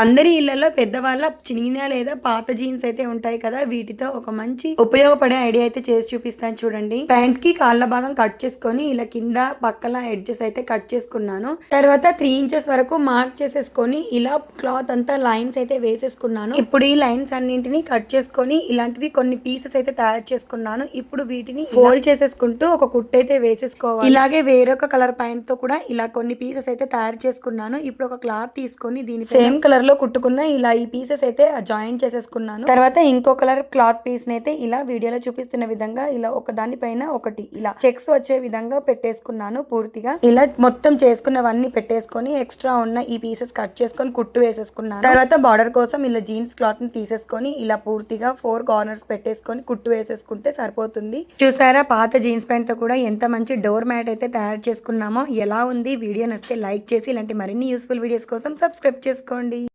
అందరి ఇళ్ళలో పెద్దవాళ్ళ చినిగిన లేదా పాత జీన్స్ అయితే ఉంటాయి కదా వీటితో ఒక మంచి ఉపయోగపడే ఐడియా అయితే చేసి చూపిస్తాను చూడండి. ప్యాంట్కి కాళ్ళ భాగం కట్ చేసుకొని ఇలా కింద పక్కల ఎడ్జెస్ అయితే కట్ చేసుకున్నాను. తర్వాత త్రీ ఇంచెస్ వరకు మార్క్ చేసేసుకొని ఇలా క్లాత్ అంతా లైన్స్ అయితే వేసేసుకున్నాను. ఇప్పుడు ఈ లైన్స్ అన్నింటిని కట్ చేసుకొని ఇలాంటివి కొన్ని పీసెస్ అయితే తయారు చేసుకున్నాను. ఇప్పుడు వీటిని ఫోల్డ్ చేసేసుకుంటూ ఒక కుట్టు అయితే వేసేసుకోవాలి. ఇలాగే వేరొక కలర్ ప్యాంట్తో కూడా ఇలా కొన్ని పీసెస్ అయితే తయారు చేసుకున్నాను. ఇప్పుడు ఒక క్లాత్ తీసుకొని దీని సేమ్ కలర్ లో కుట్టుకున్న ఇలా ఈ పీసెస్ అయితే జాయిన్ చేసేసుకున్నాను. తర్వాత ఇంకో కలర్ క్లాత్ పీస్ అయితే ఇలా వీడియోలో చూపిస్తున్న విధంగా ఇలా ఒక దాని పైన ఒకటి ఇలా చెక్స్ వచ్చే విధంగా పెట్టేసుకున్నాను పూర్తిగా. ఇలా మొత్తం చేసుకున్నవన్నీ పెట్టేసుకొని ఎక్స్ట్రా ఉన్న ఈ పీసెస్ కట్ చేసుకొని కుట్టు వేసేసుకున్నాను. తర్వాత బార్డర్ కోసం ఇలా జీన్స్ క్లాత్ని తీసేసుకొని ఇలా పూర్తిగా ఫోర్ కార్నర్స్ పెట్టేసుకొని కుట్టు వేసేసుకుంటే సరిపోతుంది. చూసారా పాత జీన్స్ ప్యాంట్తో కూడా ఎంత మంచి డోర్ మ్యాట్ అయితే తయారు చేసుకున్నామో ఎలా ఉంది? వీడియో నచ్చితే లైక్ చేసి ఇలాంటి మరిన్ని యూస్ఫుల్ వీడియోస్ కోసం సబ్స్క్రైబ్ చేసుకోండి.